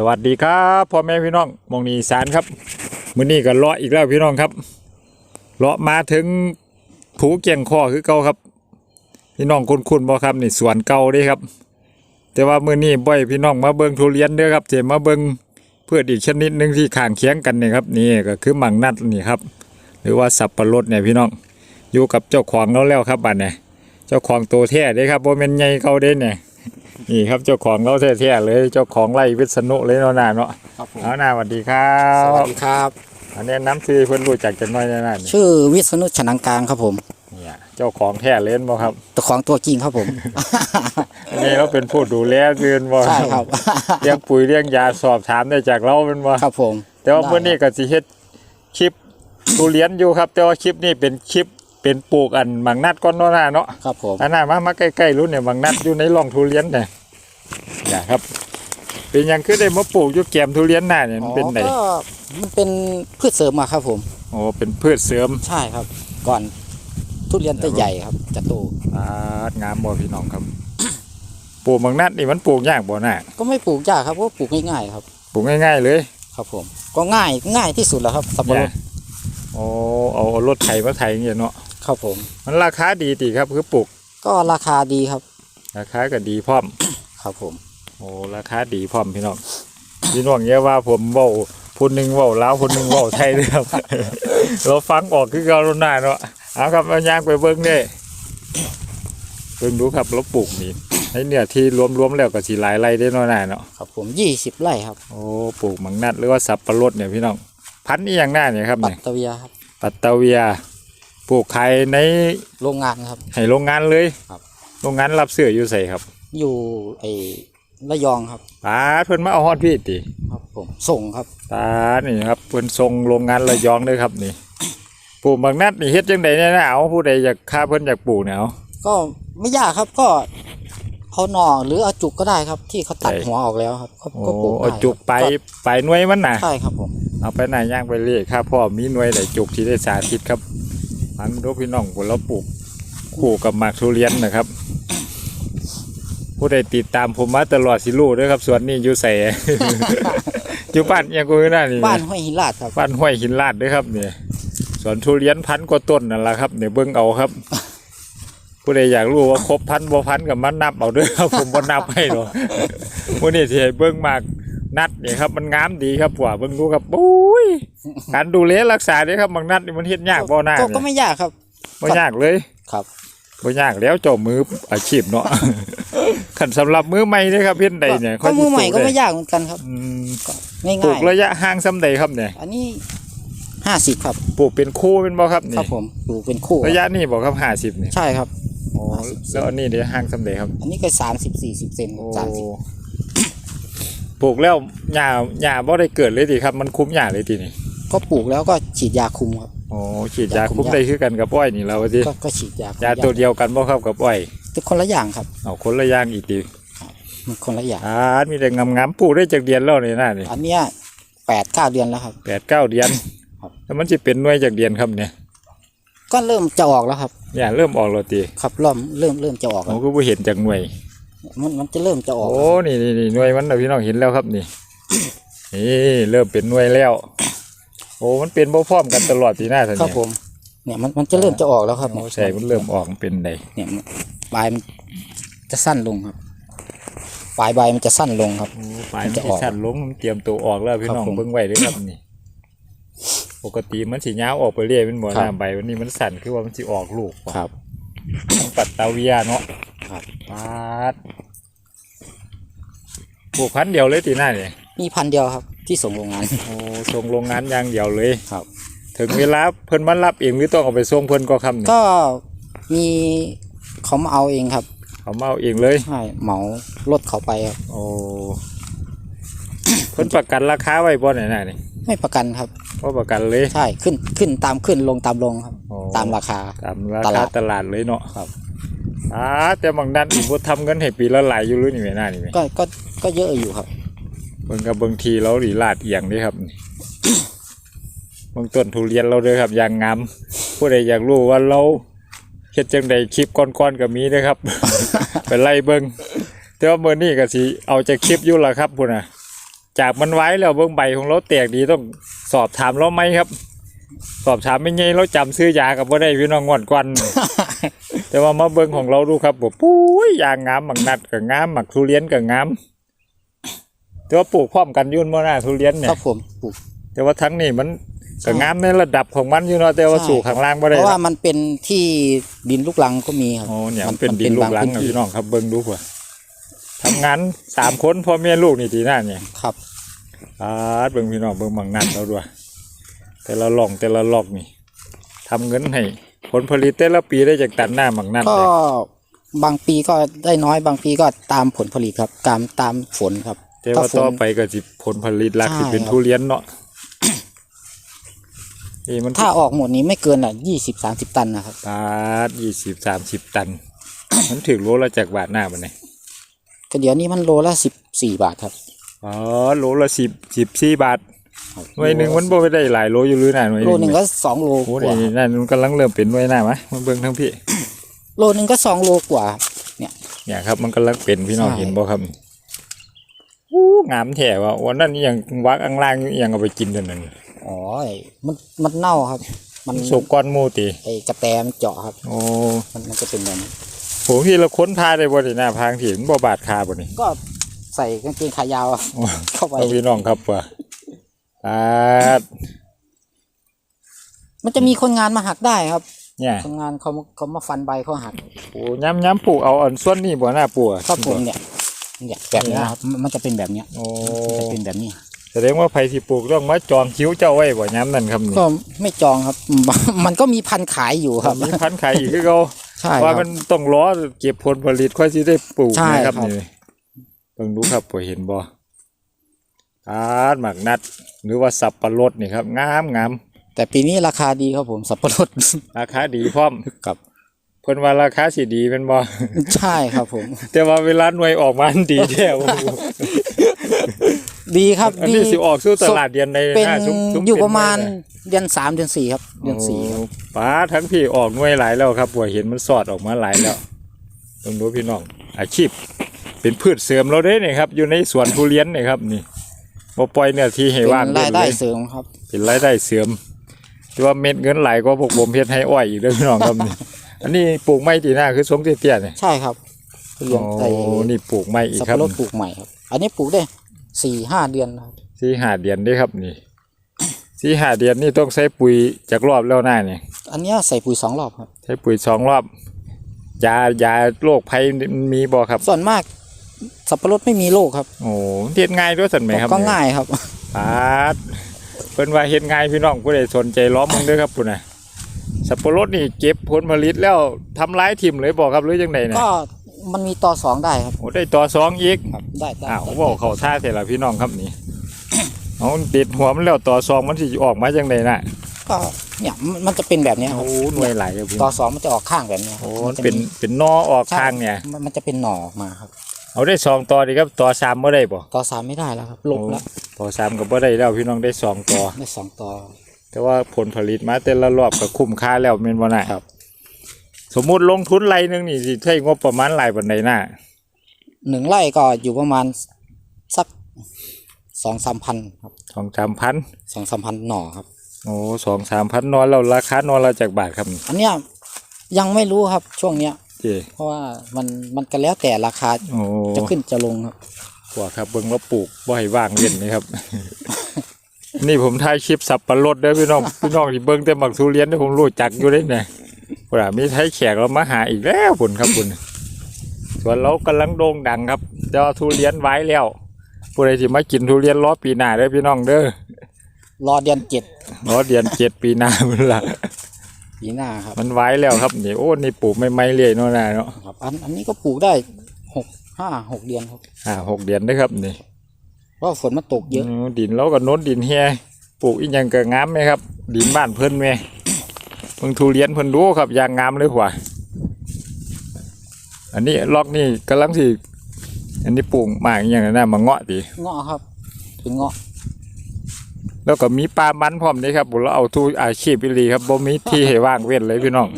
สวัสดีครับพ่อแม่พี่น้องมองนีสานครับมื้อนี้ก็เลาะอีกแล้วพี่น้องครับเลาะมาถึงผูเกียงคอคือเก่าครับ พี่น้องคุ้นๆบ่ครับนี่สวนเก่าเด้ครับ แต่ว่ามื้อนี้บ่อยพี่น้องมาเบิ่งทุเรียนเด้อครับเจมาเบิ่งพืชอีกชนิดหนึ่งที่ข้างเคียงกันนี่ครับนี่ก็คือหมังนัดนี่ครับ หรือว่าสับปะรดเนี่ยพี่น้องอยู่กับเจ้าของเราแล้วครับบัดเนี่ยเจ้าของตัวแท้เด้ครับโบ่แม่นใหญ่เก่าเด้เนี่ย นี่ครับเจ้าของเราแท้ๆเลยเจ้าของไร่วิษณุเลยเนาะนาเนาะครับผมเอาหน้าสวัสดีครัสวับสดีครับ อันนี้น้ำซื้อเพิ่นรู้จักจังน้อยแน่นอนชื่อวิษณุชนังกลางครับผมเนี่ยเจ้าของแท้เล่นบ่ครับตัวของตัวจริงครับผม อันนี้เราเป็นผู้ดูแลเรือนบ่ใช่ครับ เลี้ยงปุ๋ยเลี้ยงยาสอบถามได้จากเราเป็นบ่ครับผม แต่ว่าเมื่อนี้ก็สิเฮ็ดคลิป ทุเรียนอยู่ครับ แต่ว่าคลิปนี้เป็นคลิปเป็นปลูกอันหมังนัดก้อนเนาะนาเนาะครับผมอันน่ามามาใกล้ๆรุ่นเนี่ยหมังนัดอยู่ในร่องทุเรียนเนี่ย อย่าครับ เป็นหยังคือได้มาปลูกอยู่แก้มทุเรียนหน้าเนี่ยมันเป็นไดอ๋อก็มันเป็นพืชเสริมมาครับผมโอ้เป็นพืชเสริมใช่ครับ ก่อนทุเรียนจะใหญ่ครับ จะโตอ่างามบ่พี่น้องครับ ปลูกบางนัดนี่มันปลูกยากบ่น่ะก็ไม่ปลูกยากครับเพราะว่าปลูกง่ายๆครับปลูกง่ายๆเลย ครับผม ก็ง่ายง่ายที่สุดแล้วครับสับปะรเนี่ดยโอ้เอาเอารถไถมาไถอย่างเงี้ยเนาะครับผม มันราคาดีติครับคือปลูก ก็ราคาดีครับ ราคาก็ดีพร้อม ครับผม โอ้ราคาดีพร้อมพี่น้องพี่น้องเนี้ยว่าผมเว้าผู้หนึงเว้าลาวผู้หนึงเว้าไทยเด้อครับ เราฟังออกคือเก่าหน้าเนาะเอาครับเอาย่างไปเบิ่งเด้เบิ่งดูครับเราปลูกนี่ให้เนื้อที่รวมๆแล้วก็สิหลายไร่ได้เนาะน่าเนาะครับผมยี่สิบไร่ครับโอ้ปลูกมังนัดหรือว่าสับปะรดเนี่ยพี่น้องพันธุ์นี่อย่างหน้าเนี่ยครับปัตเนี่ยตะเวียครับ ปัตตาเวียปลูกขายในโรงงานครับ ให้โรงงานเลยครับ โรงงานรับเสื้ออยู่ใส่ครับ อยู่ไอ้ ระยองครับป้าดเพิ่นมาเอาฮอดพี่ติครับผมส่งครับตานี่ครับเพิ่นส่งโรงงานระยองเลยครับนี่ปลูกมังนัดนี่เฮ็ดจังไดเนี่ยนะเอาผู้ใดอยากค้าเพิ่นอยากปลูกเนี่ยเอาก็ไม่ยากครับก็เอาหน่อหรือเอาจุกก็ได้ครับ ที่เขาตัดใช่หัวออกแล้วครับก็โอ้ก็ปลูกเอาได้จุกไปครับไปหน่วยมันน่ะใช่ครับผมเอาไปไหนย่างไปเรียกข้าพ่อมีหน่วยไหนจุกที่ได้สาธิตครับมันรพี่น้องคนเราปลูกคู่กับหมากทุเรียนนะครับ ผู้ใดติดตามผมมาตลอดสิรู้ด้วยครับสวนนี้อยู่ใส่ อยู่บ้านยังกูน่านี่บ้านห้วยหินลาดครับบ้านห้วยหินลาดด้วยครับเนี่ยสวนทุเรียนพันกว่าต้นนั่นแหละครับเนี่ยเบิ้งเอาครับ ผู้ใดอยากรู้ว่าครบพันบ่พันกับมันนับเอาเด้วยครับ ผมบ่นับให้หรอกมื่อนี้ที่ให้เบิ้งมากนัดเนี่ยครับมันงามดีครับผัวเบิ้งดูครับปุ้ยการดูแลรักษาเนี่ยครับบางนัดนี่มันเฮ็ดยากบ่หน้าก็เนี่ก็ยไม่ยากครับบ่ยากเลยครับ บ่ยากแล้วเจ้ามืออาชีพเนาะขันสำหรับมือใหม่เด้ครับเฮ็ดใดเนี่ยก็มือใหม่ก็ค่ยสิปลูไม่ยากเหมือนกันครับอืมง่ปลูายกระยะห่างซำใดครับเนี่ยๆอันนี้ห้าสิบครับ ปลูกเป็นคู่เป็นบ่ครับคนี่รับผมปลูกเป็นคู่ระยะนี้บ่ครับ50นี่ใช่ครับ โอ้50แล้วอันนี้เดี๋ยวห่างซำใดครับอันนี้ก็สามสิบสี่สิบเซนโอ้สามสิบปลูกแล้วหญ้าหญ้าบ่ได้เกิดเลยติครับ มันคุ้มหญ้าเลยตินี่ก็ปลูกแล้วก็ฉีดยาคุมครับโอ้ ฉีดยาหญ้าคุมคุ้มได้คือกันกับอ้อยนี่แล้วว่าติก็ก็ฉีดยาคุมยาตัวเดียวกันบ่ครับกับอ้อยแต่คนละอย่างครับเอาคนละอย่างอีกติมันคนละอย่างอ่ามีแต่งามๆปลูกได้จากเดือนแล้วนี่น่านี่อันเนี้ยแปดเก้าเดือนแล้วครับแปดเก้าเดือนครับแล้วมันสิเป็นหน่วยจากเดือนครับเนี่ยก็เริ่มจะออกแล้วครับเนี่ยเริ่มออกแล้วติครับเริ่มเริ่มเริ่มจะออกผมแล้วก็บ่เห็นจากหน่วย มันมันจะเริ่มจะออกโอ้นี่นี่นี่หน่วยมันน่ะพี่น้องเห็นแล้วครับนี่นี่เริ่มเป็นหน่วยแล้ว โอ้มันเป็นบ่พร้อมกันตลอดทีหน้าท่านครับเนี่ยผมเนี่ยมันมันจะเริ่มจะออกแล้วครับโอ้ใช่มันเริ่มออกมันเป็นไดเนี่ยมันปลายมันจะสั้นลงครับ ปลายใบมันจะสั้นลงครับ โอ้ปลายมัมันนจะจะออกสั่นลงมันเตรียมตัวออกแล้วพี่น้องครับผม เบิ่งไว้เด้วยครับนี่ ปกติมันสิยาวออกไปเรื่อยเป็นบ่ครับน้ำใบวันนี้มันสั่นคือว่ามันสิออกลูกว่ะครับต้องปัดตาเวียเนาะครับปาดปลูกพันธุ์เดียวเลยตีหน้าเนี่ยมีพันธุ์เดียวครับ ที่ส่งโรงงาน โอ้ส่งโรงงานอย่างเดียวเลยครับ ถึงเวลาเพิ่นมารับเองหรือต้องเอาไปส่งเพิ่นก็คำนี่ก็มีเขามาเอาเองครับเขามาเอาเองเลยใช่เหมารถเขาไปครับโอ้เพิ่นประกันราคาไว้บ่ไหนน่ะนี่ไม่ประกันครับบ่ประกันเลยใช่ขึ้นขึ้นตามขึ้นลงตามลงครับ โอ้ตามราคา ตามราตคาลาดตลาดเลยเนาะครับ อ่าแต่บางด้านอีกบ่ทำเงินให้ปีละหลายอยู่หรือนี่แม่น่านี่แม่ก็ก็ก็เยอะอยู่ครับ เบิ่งกับบางทีเราหลีลาดเอียงเด้ครับนี่บางต้นทุเรียนเราเด้อครับอย่างงามผู้ใดอยากรู้ว่าเราเฮ็ดจังใดคลิปก่อนๆก็มีเด้อครับ ไปไล่เบิ่งแต่ว่ามื้อนี้ก็สิเอาจากคลิปอยู่ล่ะครับพุ่นน่ะ จากมันไว้แล้วเบิ่งใบของเราแตกดีต้องสอบถามเราไหมครับ สอบถามไม่ไงเราจำซื้อยากับว่าได้พี่น้องงอนกวันแต่ว่ามาเบิ่งของเราดูครับบอกปุ้ยยางงามหมักนัดกับงามหมักทุเรียนกับงาม แต่ว่าปลูกพร้อมกันอยุ่นบ่น่าทุเรียนเนี่คยรับผมปลูก แต่ว่าทั้งนี้มันก็งามในระดับของมันอยู่เนาะแต่ว่าใช่สู่ข้างล่างบ่เพได้ราะว่ามันเป็นที่ดินลูกรังก็มีครับโอ้เนี่ยมันเป็นดินลูกหลังบาอะพื้พี่น้องครับเบิ่งดูผัวทำงานสามคนพ่อแม่ลูกนี่ทีหน้าเนี่ยครับอาดเบิ่งพี่น้องเบิ่งบางนัดเราด้วย แต่ละหล่องแต่ละลอกนี่ทำเงินให้ผลผลิตแต่ละปีได้จากตันหน้าบางนัดก็เลยบางปีก็ได้น้อยบางปีก็ตามผลผลิตครับตามตามฝนครับ แต่ว่าฝต่อนไปก็สิผลผลิตหลักใช่สิเป็นครับทุเรียนเนาะนี่มันถ้าออกหมดนี้ไม่เกินอะยี่สิบสามสิบตันนะครับปาดยี่สิบสามสิบตัน มันถึงโลละจากบาทหน้ามันเนี่ยก็เดี๋ยวนี้มันโลละสิบสี่บาทครับอ๋อโลละสิบสิบสี่บาทหน่วยหนึ่งมันบ่ได้หลายโลอยู่หรือหน่าหน่วยโลหนึ่งก็สองโลโอ้กว่านี่นั่นมันกำลังเริ่มเป็นหน่วยหน้ามะมาเบิ่งทั้งพี่ โลหนึ่งก็สองโลกว่าครับเนี่ย เนี่ยครับ มันกำลังเป็นพี่น้องใช่เห็นบ่ครับ อู้งามแท้ว่ะวันนั้นนี่ยังวักอังล่างนี่ยังเอาไปกินเท่านั้นอ๋อมันมันเน่าครับ มันสุกก้อนหมูติไอ้กระแตมนเจาะครับ โอ้มันมันจะเป็นแบบนี้ผมที่เราค้นพาได้บ่ได้หน้าพางที่มันบ่บาดคาบ่นี่ก็ใส่กางเกงขายาวอะโอ้เข้าไปเอาพี่น้องครับว่าปาดมันจะมีคนงานมาหักได้ครับ เนี่ยคนงานเขามาเขามาฟันใบเขาหักโอ้ย้ำย้ำปลูกเอาอันส่วนนี้บ่หน้าปลูกอะครับผมเนี่ย เนี่ยแบบเนี้ยครับมันมันจะเป็นแบบเนี้ยโอ้มันจะเป็นแบบนี้ แสดงว่าไผที่ปลูกต้องมาจองคิ้วเจ้าไว้บ่ย้ำนั่นครับนี่ก็ไม่จองครับ มันก็มีพันธุ์ขายอยู่ครับ มีพันธุ์ขายอีกคือเขาใช่คว่ารับ มันต้องรอเก็บผลผลิตค่อยสิได้ปลูกใช่นะครับครับ นี่ต้องดูครับบ่เห็นบ่อาดหมักนัด หรือว่าสับปะรดนี่ครับงามงามแต่ปีนี้ราคาดีครับผมสับปะรด ราคาดีพร้อมกับ เพิ่นว่าราคาสิดีเป็นบ่ใช่ครับผม แต่ว่าเวลาหน่วยออกมามันดีแท้โอ้โหดีครับอันดีนี้สิออกสู่ตลาดเดือนในเป็นหน้าซุ้มซุ้อยู่เป็ประมาณไว้นเดือนสามเดือนสี่ครับเดือนสี่ครับโอ้ป้าทั้งพี่ออกหน่วยหลายแล้วครับบัวเห็นมันสอดออกมาหลายแล้วต้องดูพี่น้อง อาชีพ เป็นพืชเสริมเราได้นี่ครับ อยู่ในสวนทุเรียนนี่ครับนี่บ่ปล่อยเนี่ยที่ให้เป็นว่างรายได้เล่นเลยเสริมครับ เป็นรายได้เสริมแต่ว่าเม็ดเงินหลายก็พวกผมเฮ็ดให้อ้อยอีกเด้อพี่น้องครับนี่ อันนี้ปลูกไม้ตีหน้าคือสมเตี้ยๆนี่ใช่ครับเรียนไอ้โอ้นี่ปลูกไม้อีกสับครับปะรดปลูกใหม่ครับ อันนี้ปลูกได้สี่ห้าเดือนนะครับสี่ห้าเดือนเด้ครับนี่ สี่ห้าเดือนนี่ต้องใช้ปุ๋ยจากรอบแล้วหน้านี่อันเนี้ยใส่ปุ๋ยสองรอบครับ ใช้ปุ๋ยสองรอบยายาโรคภัยมีบ่ครับ ส่วนมากสับปะรดไม่มีโรคครับโอ้เฮ็ดง่ายด้วยสันไหมครับก็ง่ายครับ ปาดเพิ่นว่าเฮ็ดง่ายพี่น้องผู้ใดสนใจล้อมมึงเด้อครับพุ่นน่ะ สับปะรดนี่เก็บผลผลิตแล้วทำลายทิ่มเลยบ่ครับหรือจังไดน่ะก็มันมีต่อสองได้ครับโอ้ได้ต่อสองอีกครับได้ได้อ้าวได้เว้าเข้าท่าเสร็จแล้วพี่น้องครับนี่เอาติดหัวมันแล้วต่อสองมันสิออกมาจังไดน่ะก็เนี่ยมันมันจะเป็นแบบเนี้ยคโอ้รับหน่วยหลายครับพี่ต่อสองมันจะออกข้างแบบเนี้ยครับโอ้มัมันจะเป็นมีเป็นนอออกทางเนี่ยใช่มันมันจะเป็นหน่อออกมาครับ เอาได้สองต่อดีครับต่อสามบ่ได้บ่ต่อสามไม่ได้แล้วครับลบแล้วต่อสามก็บ่ได้แล้วพี่น้องได้สองต่อได้สองต่อ แต่ว่าผลผลิตมาแต่ละรอบก็คุ้มค่าแล้วแม่นบ่น่ะครับ สมมุติลงทุนไรหนึงนี่สิใช้งบประมาณหลายปานใดน่ะหนึ่งไร่ก็อยู่ประมาณสักสองสามพันครับสองสามพันสองสามพันหน่อครับโอ้สองสามพันนอนแล้วราคานอนละจากบาทครับนี่อันเนี้ยยังไม่รู้ครับช่วงเนี้ยเจ้เพราะว่ามันมันก็แล้วแต่ราคาโอ้จะขึ้นจะลงครับพวกครับเบิ่งว่าปลูกบ่ให้ว่างเล่นนี่ครับ นี่ผมถ่ายคลิปสับปะรดเด้อพี่น้องพี่น้องที่เบิ่งแต่หมักทุเรียนที่ผมรู้จักอยู่เลยเนี่ยพุ่นน่ะมีไทยแขกเรามาหาอีกแล้วพุ่นครับพุ่นส่วนเรากำลังโด่งดังครับแต่ว่าทุเรียนไว้แล้วผู้ใดที่มากินทุเรียนรอปีหน้าเด้อพี่น้องเด้อรอเดือนเจ็ดรอเดือนเจ็ดปีหน้าพุ่นล่ะปีหน้าครับ มันไว้แล้วครับนี่โอ้นี่ปลูกไม่ไม่เรื่อยเนาะนะเนาะครับอันอันนี้ก็ปลูกได้หกห้าหกเดือนครับอ่าหกเดือนนะครับนี่ เพราะฝนมันตกเยอะอืมดินเราก็โน้นดินเฮียปลูกอีกอย่างก็งามไหมครับ ดินบ้านเพิ่นไหมเพิ่งทุเรียนเพิ่นดูครับอย่างงามเลยหัวอันนี้ล็อกนี่กำลังสิอันนี้ปลูกหมากอหย่างนั้นนะมาเงาะดิเงาะครับเป็นเงาะ แล้วก็มีปลามันพร้อมนี่ครับผมเราเอาทุกอาชีพอีหลีครับบ่มีที่ให้ว่างเว้นเลยพี่น้อง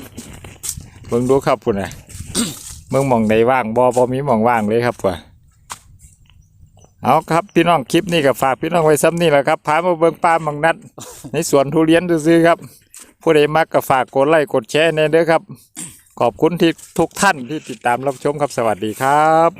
เบิ่งดูครับพุ่นน่ะเมืองหมองใดว่างบ่บ่มีหมองว่างเลยครับว่ะ เอาครับพี่น้องคลิปนี้ก็ฝากพี่น้องไว้ซ้ำนี่แหละครับพามาเบิ่งป้ามังนัด ในสวนทุเรียนซื้อๆครับ ผู้ใดมักก็ฝากกดไลค์กดแชร์ในเด้อครับ ขอบคุณที่ทุกท่านที่ติดตามรับชมครับสวัสดีครับ